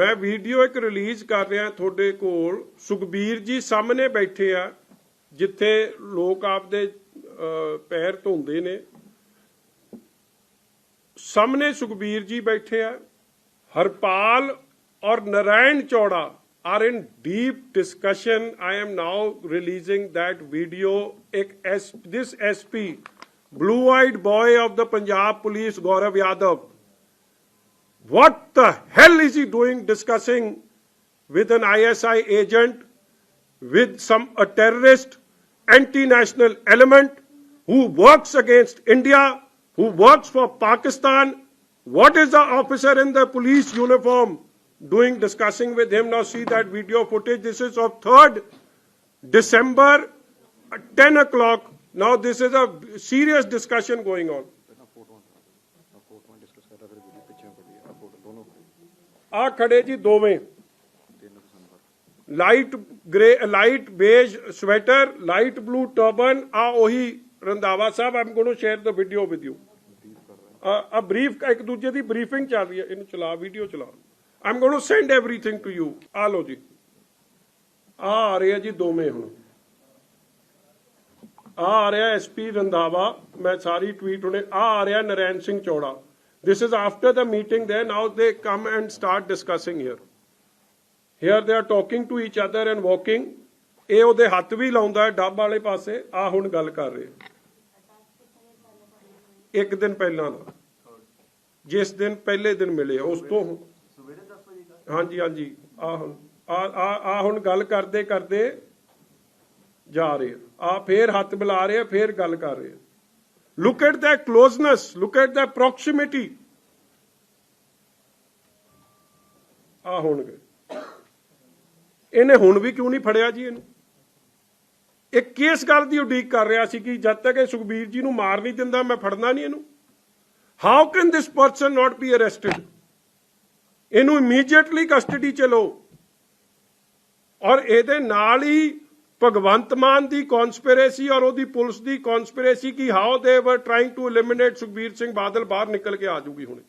ਮੈਂ ਵੀਡੀਓ ਇੱਕ ਰਿਲੀਜ਼ ਕਰ ਰਿਹਾ ਤੁਹਾਡੇ ਕੋਲ ਸੁਖਬੀਰ ਜੀ ਸਾਹਮਣੇ ਬੈਠੇ ਆ ਜਿੱਥੇ ਲੋਕ ਆਪਦੇ ਪੈਰ ਧੋਂਦੇ ਨੇ ਸਾਹਮਣੇ ਸੁਖਬੀਰ ਜੀ ਬੈਠੇ ਆ ਹਰਪਾਲ ਔਰ Narayan Chaura are in deep discussion I am now releasing that video ਇੱਕ as this SP blue eyed boy of the Punjab police Gaurav Yadav What the hell is he doing discussing with an ISI agent, with some a terrorist, anti-national element who works against India, who works for Pakistan? What is the officer in the police uniform doing discussing with him? Now see that video footage. This is of 3rd December, uh, 10 o'clock. Now this is a serious discussion going on. ਆ ਖੜੇ ਜੀ ਦੋਵੇਂ light grey light beige sweater light blue turban ਆ ਉਹੀ ਰੰਦਾਵਾ ਸਾਹਿਬ I'm going to share the video with you a brief ਇੱਕ ਦੂਜੇ ਦੀ briefing ਚੱਲ ਰਹੀ ਹੈ ਇਹਨੂੰ ਚਲਾ ਵੀਡੀਓ ਚਲਾ I'm going to send everything to you ਆ ਲੋ ਜੀ ਆ ਆ ਰਿਹਾ ਜੀ ਦੋਵੇਂ ਹੁਣ ਆ ਆ ਰਿਹਾ ਐਸਪੀ ਰੰਦਾਵਾ ਮੈਂ ਸਾਰੀ ਟਵੀਟ ਹੁਣੇ ਆ ਆ ਰਿਹਾ ਨਰੈਣ ਸਿੰਘ ਚੌੜਾ This is after the meeting there. Now they come and start discussing here. Here they are talking to each other and walking. ਇਹ ਉਹਦੇ ਹੱਥ ਵੀ ਲਾਉਂਦਾ ਡੱਬ ਵਾਲੇ ਪਾਸੇ ਆ ਹੁਣ ਗੱਲ ਕਰ ਰਹੇ ਇੱਕ ਦਿਨ ਪਹਿਲਾਂ ਦਾ ਜਿਸ ਦਿਨ ਪਹਿਲੇ ਦਿਨ ਮਿਲੇ ਉਸ ਤੋਂ ਹਾਂਜੀ ਹਾਂਜੀ ਆ ਹੁਣ ਆ ਆ ਹੁਣ ਗੱਲ ਕਰਦੇ ਕਰਦੇ ਜਾ ਰਹੇ ਆ ਫੇਰ ਹੱਥ ਮਿਲਾ ਰਹੇ hai ਫੇਰ ਗੱਲ ਕਰ ਰਹੇ ਆ Look at their closeness. Look at their proximity. ਆ ਹੋਣਗੇ ਇਹਨੇ ਹੁਣ ਵੀ ਕਿਉਂ ਨਹੀਂ ਫੜਿਆ ਜੀ ਇਹਨੂੰ ਇਹ ਕਿਸ ਗੱਲ ਦੀ ਉਡੀਕ ਕਰ ਰਿਹਾ ਸੀ ਕਿ ਜਦ ਤੱਕ ਇਹ ਸੁਖਬੀਰ ਜੀ ਨੂੰ ਮਾਰ ਨਹੀਂ ਦਿੰਦਾ ਮੈਂ ਫੜਨਾ ਨਹੀਂ ਇਹਨੂੰ how can this person not be arrested ਇਹਨੂੰ ਇਮੀਡੀਏਟਲੀ ਕਸਟਡੀ ਚ ਲਓ ਔਰ ਇਹਦੇ ਨਾਲ ਹੀ ਭਗਵੰਤ ਮਾਨ ਦੀ ਕਨਸਪੀਰੇਸੀ ਔਰ ਉਹਦੀ ਪੁਲਿਸ ਦੀ ਕਨਸਪੀਰੇਸੀ ਕੀ how they were trying to eliminate Sukhbir Singh Badal ਬਾਹਰ ਨਿਕਲ ਕੇ ਆ ਜੂਗੀ ਹੁਣੇ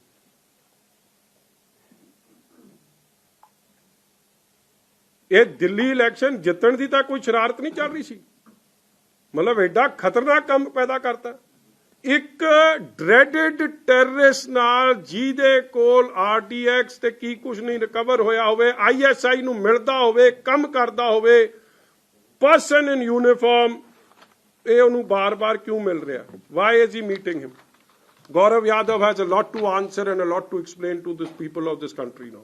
ਇਹ ਦਿੱਲੀ ਇਲੈਕਸ਼ਨ ਜਿੱਤਣ ਦੀ ਤਾਂ ਕੋਈ ਸ਼ਰਾਰਤ ਨਹੀਂ ਚੱਲ ਰਹੀ ਸੀ ਮਤਲਬ ਐਡਾ ਖਤਰਨਾਕ ਕੰਮ ਪੈਦਾ ਕਰਤਾ ਇੱਕ ਡ੍ਰੈਡਡ ਟੈਰਰਿਸ ਨਾਲ ਜਿਹਦੇ ਕੋਲ ਆਰਡੀਐਕਸ ਤੇ ਕੀ ਕੁਝ ਨਹੀਂ ਰਿਕਵਰ ਹੋਇਆ ਹੋਵੇ ਆਈਐਸਆਈ ਨੂੰ ਮਿਲਦਾ ਹੋਵੇ ਕੰਮ ਕਰਦਾ ਹੋਵੇ ਪਰਸਨ ਇਨ ਯੂਨੀਫਾਰਮ ਇਹ ਉਹਨੂੰ ਬਾਰ-ਬਾਰ ਕਿਉਂ ਮਿਲ ਰਿਹਾ why is he meeting him Gaurav Yadav has a lot to answer and a lot to explain to this people of this country now